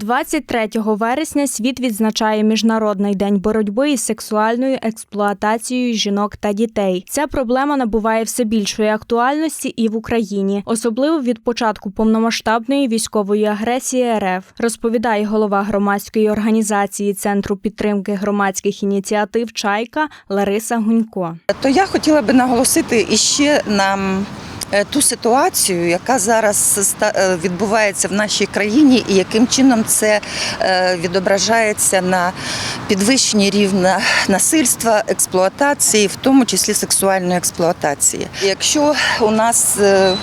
23 вересня світ відзначає Міжнародний день боротьби із сексуальною експлуатацією жінок та дітей. Ця проблема набуває все більшої актуальності і в Україні, особливо від початку повномасштабної військової агресії РФ, розповідає голова громадської організації Центру підтримки громадських ініціатив Чайка Лариса Гунько. То я хотіла би наголосити іще на м, е, ту ситуацію, яка зараз е, відбувається в нашій країні, і яким чином це е, відображається на підвищенні рівня насильства, експлуатації, в тому числі сексуальної експлуатації. Якщо у нас е,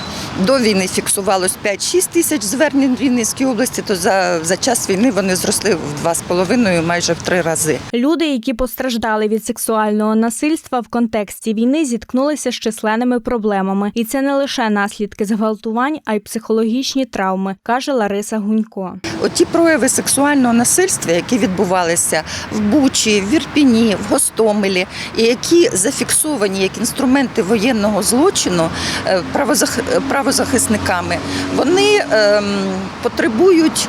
до війни фіксувалось 5-6 тисяч звернень в Рівненській області, то за, за час війни вони зросли в 2,5, майже в три рази. Люди, які постраждали від сексуального насильства в контексті війни, зіткнулися з численними проблемами, і це не лише наслідки зґвалтувань, а й психологічні травми, каже Лариса Гунько. Оті прояви сексуального насильства, які відбувалися в Бучі, в Вірпіні, в Гостомелі, і які зафіксовані як інструменти воєнного злочину е, правозах- правозахисниками, вони ем, потребують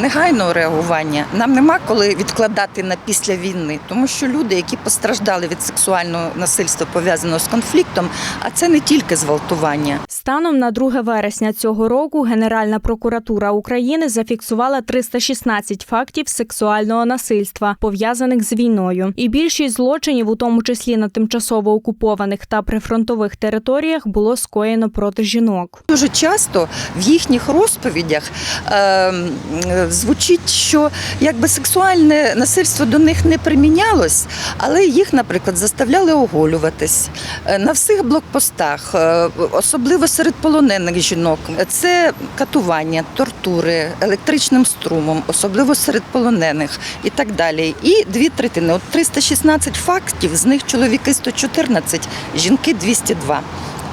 негайного реагування. Нам нема коли відкладати на після війни, тому що люди, які постраждали від сексуального насильства пов'язаного з конфліктом, а це не тільки зґвалтування. Станом на 2 вересня цього року Генеральна прокуратура України зафіксувала 316 фактів сексуального насильства, пов'язаних з війною. І більшість злочинів, у тому числі на тимчасово окупованих та прифронтових територіях, було скоєно проти жінок. Дуже часто в їхніх розповідях е, звучить, що якби сексуальне насильство до них не примінялось, але їх, наприклад, заставляли оголюватись Е, на всіх блокпостах, е, особливо серед полонених жінок. Це катування, тортури електричним струмом, особливо серед полонених і так далі. І дві третини. От 316 фактів, з них чоловіки 114, жінки 202.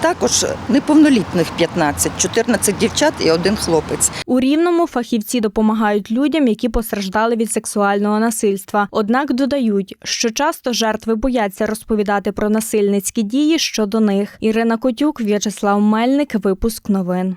Також неповнолітних 15, 14 дівчат і один хлопець. У рівному фахівці допомагають людям, які постраждали від сексуального насильства. Однак додають, що часто жертви бояться розповідати про насильницькі дії щодо них. Ірина Котюк, В'ячеслав Мельник, випуск новин.